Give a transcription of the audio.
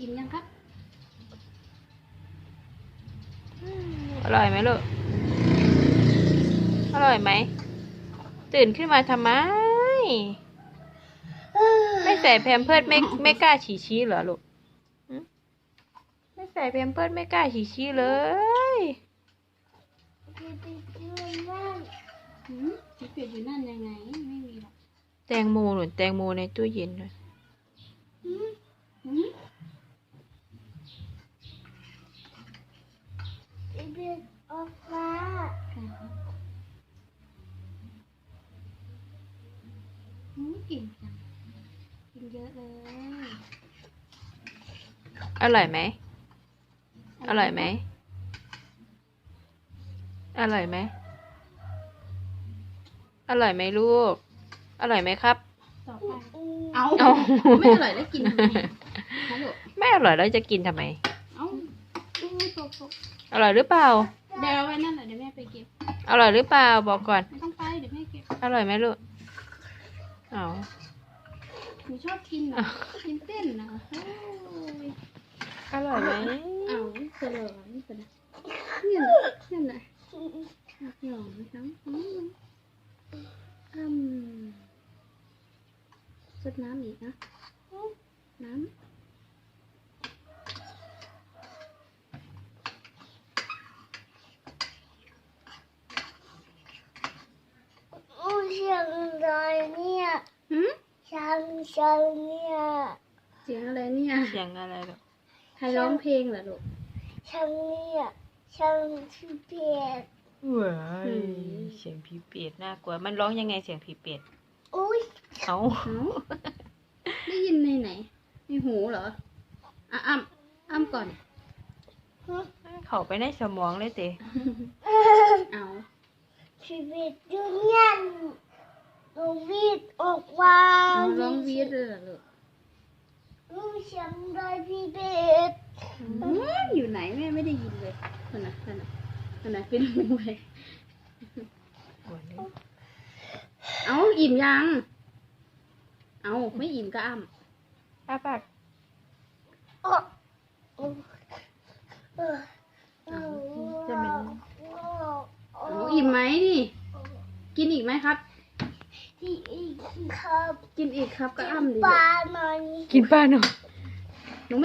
อิ่มยังครับ อร่อยไหมลูก อร่อยไหม ตื่นขึ้นมาทำไม ไม่ใส่แพมเพิร์ดไม่ไม่กล้าฉี่ชี้เหรอลูกหึไม่ใส่แพมเพิร์ดไม่กล้าฉี่ชี้เลยหืมมีเป็ดอยู่นั่นยังไงไม่มีหรอกแตงโมหนุนแตงโมในตู้เย็นเลย หืมหืม ออกมาหืมกินจังกินเยอะเลย อร่อยไหม อร่อยไหม อร่อยไหม อร่อยไหมลูก อร่อยไหมครับ ต่อไป เอา เอา ไม่อร่อยแล้วกินทำไมฮัลโหลไม่อร่อยแล้วจะกินทำไมเอาอู้ตกตกอร่อยหรือเปล่า เดี๋ยวเอาไว้นั่นแหละเดี๋ยวแม่ไปเก็บ อร่อยหรือเปล่าบอกก่อน ไม่ต้องไปเดี๋ยวแม่เก็บ อร่อยไหมลูกเอาหนูชอบกินเหรอกินเต้นนะโอ้ยอร่อยไหมเอาเสลอนี่เป็นเนี่ยเนี่ยนะหยองน้ำอืมอืมสดน้ำอีกนะน้ำ อู้เสียงอะไรเนี่ย หืม ช่างช่างเนี่ยเสียงอะไรเนี่ยเสียงอะไรลูกใครร้องเพลงเหรอลูกช่างเนี่ยช่างที่เพียรว้ายเสียงผีเปรตน่ากลัว มันร้องยังไงเสียงผีเปรตอุ้ยเอาเอ้าได้ยินในไหนในหูเหรออะอ้ำอ้ำก่อนเข้าไปในสมองเลยเตะเอาชีวิตอยู่เนี่ยลูกวีด ออกมาเอาร้องวีดเลยเหรอลูกลูกเสียงอะไรพี่เบสอืมอยู่ไหนแม่ไม่ได้ยินเลยคนน่ะคนน่ะคนน่ะเป็นหูเลยเอาอิ่มยัง เอาไม่อิ่มก็อ้ำอ้าปากโอ้โอ้เออเออ จะเป็น เอาอิ่มไหมนี่ กินอีกไหมครับ ที่อีกครับกินอีกครับก็อ้ำดิปลาหน่อย กินปลาหน่อย